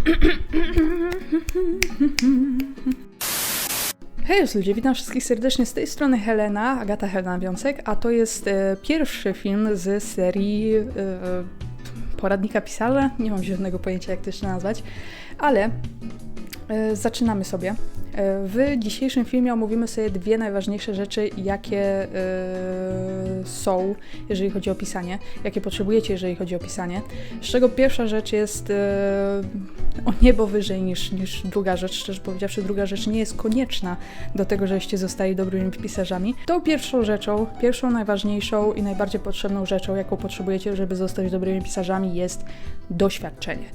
Hej ludzie, witam wszystkich serdecznie z tej strony Helena, Agata Helena Wiącek, a to jest e, pierwszy film z serii e, poradnika pisarza. Nie mam zielonego pojęcia, jak to jeszcze nazwać, ale e, zaczynamy sobie. W dzisiejszym filmie omówimy sobie dwie najważniejsze rzeczy, jakie e, są, jeżeli chodzi o pisanie, jakie potrzebujecie, jeżeli chodzi o pisanie. Z czego pierwsza rzecz jest e, o niebo wyżej niż, niż druga rzecz. Szczerze powiedziawszy, druga rzecz nie jest konieczna do tego, żebyście zostali dobrymi pisarzami. Tą pierwszą rzeczą, pierwszą najważniejszą i najbardziej potrzebną rzeczą, jaką potrzebujecie, żeby zostać dobrymi pisarzami, jest doświadczenie.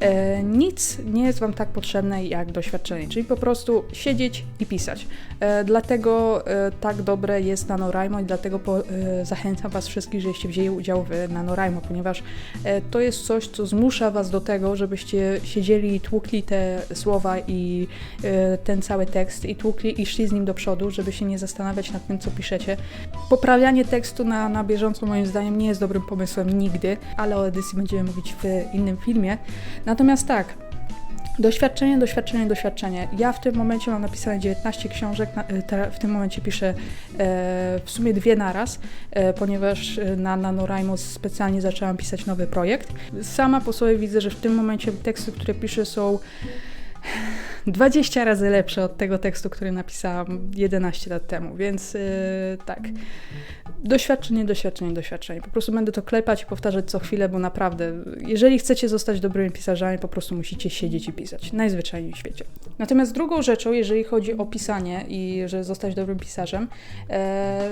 E, nic nie jest Wam tak potrzebne jak doświadczenie, czyli po prostu siedzieć i pisać. E, dlatego e, tak dobre jest NaNoWriMo i dlatego po, e, zachęcam Was wszystkich, żebyście wzięli udział w NaNoWriMo, ponieważ e, to jest coś, co zmusza Was do tego, żebyście siedzieli i tłukli te słowa i e, ten cały tekst i tłukli i szli z nim do przodu, żeby się nie zastanawiać nad tym, co piszecie. Poprawianie tekstu na, na bieżąco moim zdaniem nie jest dobrym pomysłem nigdy, ale o edycji będziemy mówić w innym filmie. Natomiast tak, Doświadczenie, doświadczenie, doświadczenie. Ja w tym momencie mam napisane 19 książek, te, w tym momencie piszę e, w sumie dwie naraz, e, ponieważ e, na NaNoWriMo specjalnie zaczęłam pisać nowy projekt. Sama po sobie widzę, że w tym momencie teksty, które piszę są 20 razy lepsze od tego tekstu, który napisałam 11 lat temu, więc yy, tak. Doświadczenie, doświadczenie, doświadczenie. Po prostu będę to klepać i powtarzać co chwilę, bo naprawdę, jeżeli chcecie zostać dobrymi pisarzami, po prostu musicie siedzieć i pisać. Najzwyczajniej w świecie. Natomiast drugą rzeczą, jeżeli chodzi o pisanie i że zostać dobrym pisarzem, e,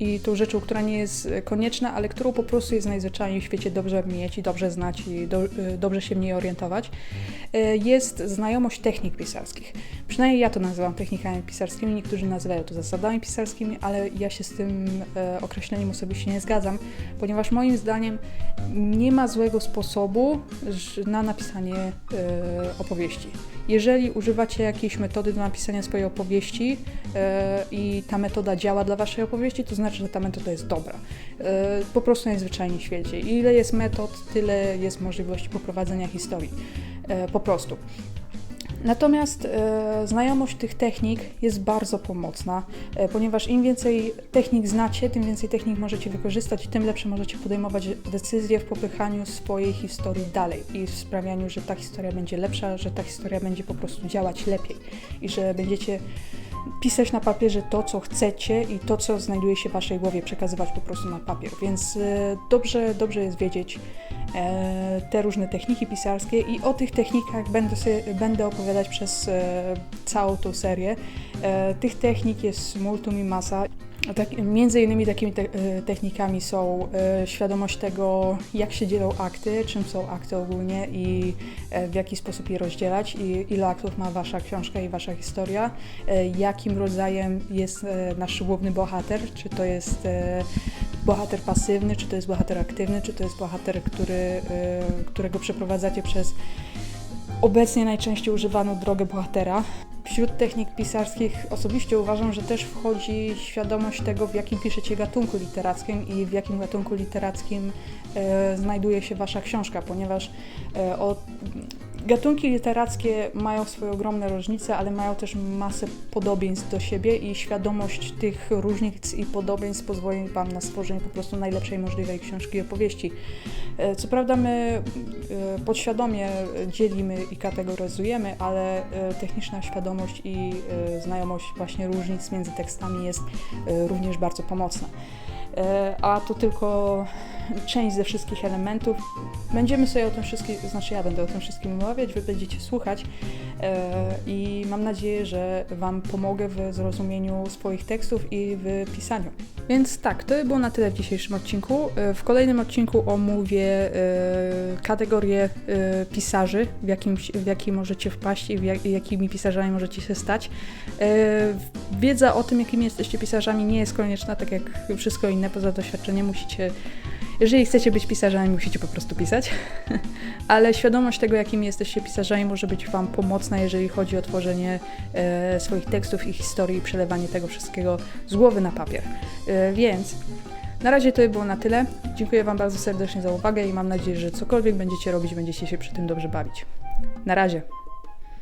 i, tą rzeczą, która nie jest konieczna, ale którą po prostu jest najzwyczajniej w świecie dobrze mieć i dobrze znać i do, e, dobrze się w niej orientować, e, jest znajomość technik pisarskich. Przynajmniej ja to nazywam technikami pisarskimi, niektórzy nazywają to zasadami pisarskimi, ale ja się z tym e, określeniem osobiście nie zgadzam, ponieważ moim zdaniem nie ma złego sposobu na napisanie e, opowieści. Jeżeli używacie jakiejś metody do napisania swojej opowieści e, i ta metoda działa dla waszej opowieści, to znaczy, że ta metoda jest dobra. E, po prostu najzwyczajniej w świecie. Ile jest metod, tyle jest możliwości poprowadzenia historii. E, po prostu. Natomiast e, znajomość tych technik jest bardzo pomocna, e, ponieważ im więcej technik znacie, tym więcej technik możecie wykorzystać tym lepsze możecie podejmować decyzje w popychaniu swojej historii dalej i w sprawianiu, że ta historia będzie lepsza, że ta historia będzie po prostu działać lepiej i że będziecie pisać na papierze to, co chcecie i to, co znajduje się w waszej głowie, przekazywać po prostu na papier. Więc e, dobrze, dobrze jest wiedzieć te różne techniki pisarskie i o tych technikach będę, sobie, będę opowiadać przez e, całą tą serię. E, tych technik jest multum i masa. Tak, między innymi takimi te, e, technikami są e, świadomość tego, jak się dzielą akty, czym są akty ogólnie i e, w jaki sposób je rozdzielać, i ile aktów ma wasza książka i wasza historia, e, jakim rodzajem jest e, nasz główny bohater, czy to jest e, bohater pasywny, czy to jest bohater aktywny, czy to jest bohater, który, e, którego przeprowadzacie przez obecnie najczęściej używaną drogę bohatera. Wśród technik pisarskich osobiście uważam, że też wchodzi świadomość tego, w jakim piszecie gatunku literackim i w jakim gatunku literackim e, znajduje się wasza książka, ponieważ e, o, gatunki literackie mają swoje ogromne różnice, ale mają też masę podobieństw do siebie i świadomość tych różnic i podobieństw pozwoli Wam na stworzenie po prostu najlepszej możliwej książki i opowieści. E, Co prawda my e, podświadomie dzielimy i kategoryzujemy, ale e, techniczna świadomość i znajomość właśnie różnic między tekstami jest również bardzo pomocna. A to tylko część ze wszystkich elementów. Będziemy sobie o tym wszystkim, znaczy ja będę o tym wszystkim omawiać, wy będziecie słuchać e, i mam nadzieję, że Wam pomogę w zrozumieniu swoich tekstów i w pisaniu. Więc tak, to by było na tyle w dzisiejszym odcinku. E, W kolejnym odcinku omówię e, kategorię pisarzy, w, jakim, w jaki możecie wpaść i jakimi pisarzami możecie się stać. Wiedza o tym, jakimi jesteście pisarzami nie jest konieczna, tak jak wszystko inne poza doświadczeniem musicie jeżeli chcecie być pisarzami, musicie po prostu pisać, ale świadomość tego, jakimi jesteście pisarzami, może być Wam pomocna, jeżeli chodzi o tworzenie e, swoich tekstów i historii i przelewanie tego wszystkiego z głowy na papier. E, więc na razie to by było na tyle. Dziękuję Wam bardzo serdecznie za uwagę i mam nadzieję, że cokolwiek będziecie robić, będziecie się przy tym dobrze bawić. Na razie.